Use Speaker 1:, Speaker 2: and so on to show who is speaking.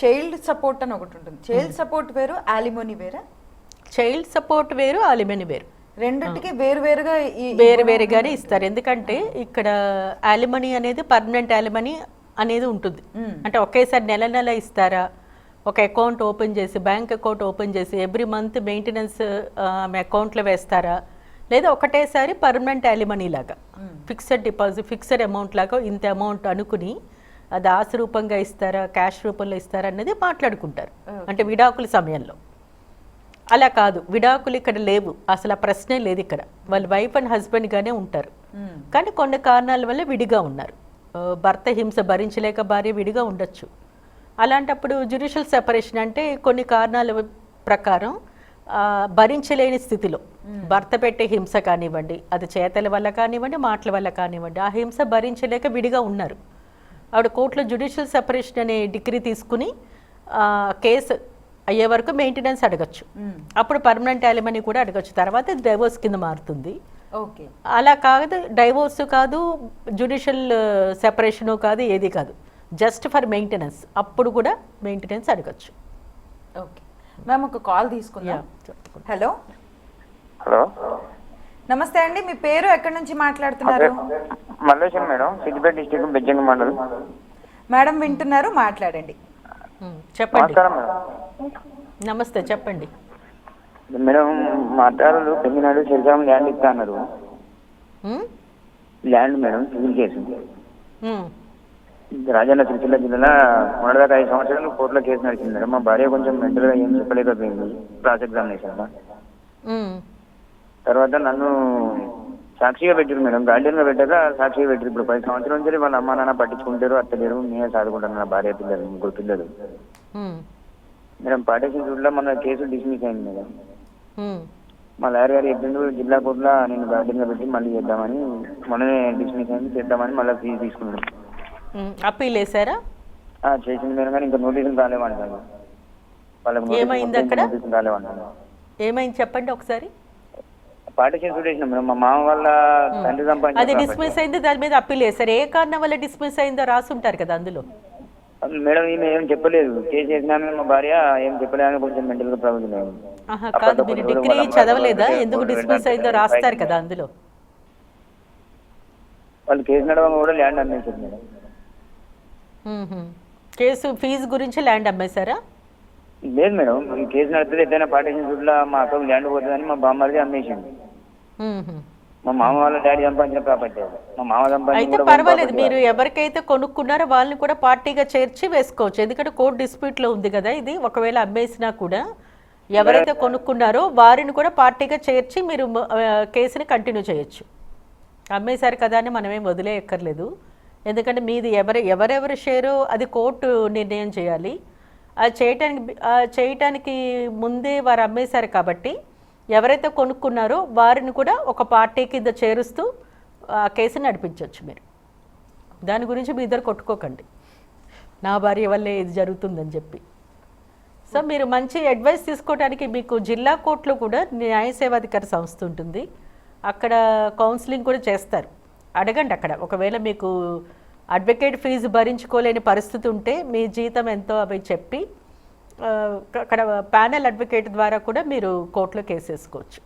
Speaker 1: Child support అని ఒకటి ఉంటుంది. చైల్డ్ సపోర్ట్ వేరు ఆలిమోని వేరా?
Speaker 2: చైల్డ్ సపోర్ట్ వేరు అలిమని వేరు.
Speaker 1: రెండిటికి వేరు వేరుగా
Speaker 2: వేరు వేరుగానే ఇస్తారు. ఎందుకంటే ఇక్కడ యాలిమనీ అనేది పర్మనెంట్ యాలిమనీ అనేది ఉంటుంది. అంటే ఒకేసారి నెల నెల ఇస్తారా? ఒక అకౌంట్ ఓపెన్ చేసి బ్యాంక్ అకౌంట్ ఓపెన్ చేసి ఎవ్రీ మంత్ మెయింటెనెన్స్ ఆమె అకౌంట్లో వేస్తారా? లేదా ఒకటేసారి పర్మనెంట్ యాలిమనీ లాగా ఫిక్స్డ్ డిపాజిట్ ఫిక్స్డ్ అమౌంట్ లాగా ఇంత అమౌంట్ అనుకుని అది ఆశ రూపంగా ఇస్తారా క్యాష్ రూపంలో ఇస్తారా అనేది మాట్లాడుకుంటారు. అంటే విడాకుల సమయంలో. అలా కాదు విడాకులు ఇక్కడ లేవు. అసలు ఆ ప్రశ్నే లేదు ఇక్కడ. వాళ్ళు వైఫ్ అండ్ హస్బెండ్గానే ఉంటారు. కానీ కొన్ని కారణాల వల్ల విడిగా ఉన్నారు. భర్త హింస భరించలేక భార్య విడిగా ఉండొచ్చు. అలాంటప్పుడు జ్యుడిషియల్ సెపరేషన్ అంటే కొన్ని కారణాల ప్రకారం భరించలేని స్థితిలో. భర్త పెట్టే హింస కానివ్వండి అది చేతల వల్ల కానివ్వండి మాటల వల్ల కానివ్వండి ఆ హింస భరించలేక విడిగా ఉన్నారు. ఆవిడ కోర్టులో జ్యుడిషియల్ సెపరేషన్ అనే డిగ్రీ తీసుకుని ఆ, కేసు అయ్యే వరకు మెయింటెనెన్స్ అడగచ్చు. అప్పుడు పర్మనెంట్ యాలిమనీ కూడా అడగచ్చు. తర్వాత డైవోర్స్ కింద మారుతుంది.
Speaker 1: ఓకే.
Speaker 2: అలా కాదు డైవోర్స్ కాదు జ్యుడిషియల్ సెపరేషను కాదు ఏది కాదు. Just for maintenance. అప్పుడు కూడా మెయింటెనెన్స్ అడగచ్చు.
Speaker 1: ఓకే. మ్యామ్ ఒక కాల్ తీసుకుందాం. హలో.
Speaker 3: హలో.
Speaker 1: నమస్తే అండి మీ పేరు ఎక్కడి నుంచి మాట్లాడుతున్నారు?
Speaker 3: Malleshwaram madam Siddipet district Bejjangi mandal.
Speaker 1: Madam వింటున్నారు మాట్లాడండి.
Speaker 2: చెప్పండి. నమస్తే చెప్పండి.
Speaker 3: మేడం మా అత్తారు పెళ్ళినాడు శ్రీరామ్ ల్యాండ్ ఇస్తా అన్నారు. Land madam civil case. Rajanna Sircilla జిల్లాలో మొదటిదాకా ఐదు సంవత్సరాలు కోర్టులో కేసు నడిచింది మేడం. మా భార్య కొంచెం మెంటల్గా ఏం చెప్పలేకపోయింది. Class examination.
Speaker 2: ఉమ్,
Speaker 3: తర్వాత నన్ను సాక్షిగా పెట్టారు మేడం. గార్డియన్గా పెట్టాక సాక్షిగా పెట్టారు ఇప్పుడు పది సంవత్సరాల నుంచి వాళ్ళ అమ్మా నాన్న పట్టించుకుంటారు అత్తలేరు నేనే చదువుకుంటాను నా భార్య పిల్లలు ముగ్గురు పిల్లలు. మేడం పార్టీషన్ చూడలో మన కేసు డిస్మిస్ అయింది మేడం. మా లాయర్ గారు చెప్పిండు జిల్లా కోర్టులో నేను గార్డెన్గా పెట్టి మళ్ళీ చేద్దామని మొన్ననే డిస్మిస్ అయింది చేద్దామని మళ్ళీ ఫీజు తీసుకున్నాను
Speaker 2: అప్పీల్ వేసారా
Speaker 3: ఆ, చేసింది మేడం కానీ ఇంకా నోటీసులు రాలేమంటాను వాళ్ళకి? నోటీసులు రాలేమంటాను
Speaker 2: ఏమైంది చెప్పండి ఒకసారి.
Speaker 3: పార్టీషన్ చూడేసిన మేడం మా మామ వాళ్ళ తండ్రి
Speaker 2: అది
Speaker 3: సంపాదించిన
Speaker 2: డిస్మిస్ అయింది దాని మీద అప్పీల్ వేసారు ఏ కారణం వల్ల డిస్మిస్ అయిందో రాసి ఉంటారు కదా అందులో.
Speaker 3: మేడం ఈమె ఏం చెప్పలేదు. కేసు చేసినా మా భార్య ఏం చెప్పలేదు కొంచెం మెంటల్గా ప్రాబ్లం
Speaker 2: ఆహా కాదు మీరు డిగ్రీ చదవలేదా? ఎందుకు డిస్మిస్ అయిందో రాస్తారు కదా అందులో.
Speaker 3: వాళ్ళు కేసు నడవగా కూడా ల్యాండ్ అమ్మేసారు మేడం.
Speaker 2: కేసు ఫీజు గురించి ల్యాండ్ అమ్మేశారా?
Speaker 3: లేదు మేడం ఈ కేసు నడిపితే ఎట్లయినా పార్టీషన్ చూడలా మా అక్కకు ల్యాండ్ పోతుందని మా బామ్మది అమ్మేసింది. మా మామ వాళ్ళ డాడీ సంపాదించిన ప్రాపర్టీ. మా మామ
Speaker 2: అయితే పర్వాలేదు మీరు ఎవరికైతే కొనుక్కున్నారో వాళ్ళని కూడా పార్టీగా చేర్చి వేసుకోవచ్చు. ఎందుకంటే కోర్టు డిస్ప్యూట్లో ఉంది కదా ఇది. ఒకవేళ అమ్మేసినా కూడా ఎవరైతే కొనుక్కున్నారో వారిని కూడా పార్టీగా చేర్చి మీరు కేసుని కంటిన్యూ చేయొచ్చు. అమ్మేశారు కదా అని మనమేం వదిలేయక్కర్లేదు. ఎందుకంటే మీది ఎవరి ఎవరెవరి షేరో అది కోర్టు నిర్ణయం చేయాలి. అది చేయటానికి చేయటానికి ముందే వారు అమ్మేశారు కాబట్టి ఎవరైతే కొనుక్కున్నారో వారిని కూడా ఒక పార్టీ కింద చేరుస్తూ ఆ కేసు నడిపించవచ్చు మీరు. దాని గురించి మీ ఇద్దరు కొట్టుకోకండి. నా భార్య వల్లే ఇది జరుగుతుందని చెప్పి. సో మీరు మంచి అడ్వైస్ తీసుకోవడానికి మీకు జిల్లా కోర్టులో కూడా న్యాయ సేవాధికారి సంస్థ ఉంటుంది. అక్కడ కౌన్సిలింగ్ కూడా చేస్తారు. అడగండి అక్కడ. ఒకవేళ మీకు అడ్వకేట్ ఫీజు భరించుకోలేని పరిస్థితి ఉంటే మీ జీతం ఎంతో అవి చెప్పి అక్కడ ప్యానెల్ అడ్వకేట్ ద్వారా కూడా మీరు కోర్టులో కేసు వేసుకోవచ్చు.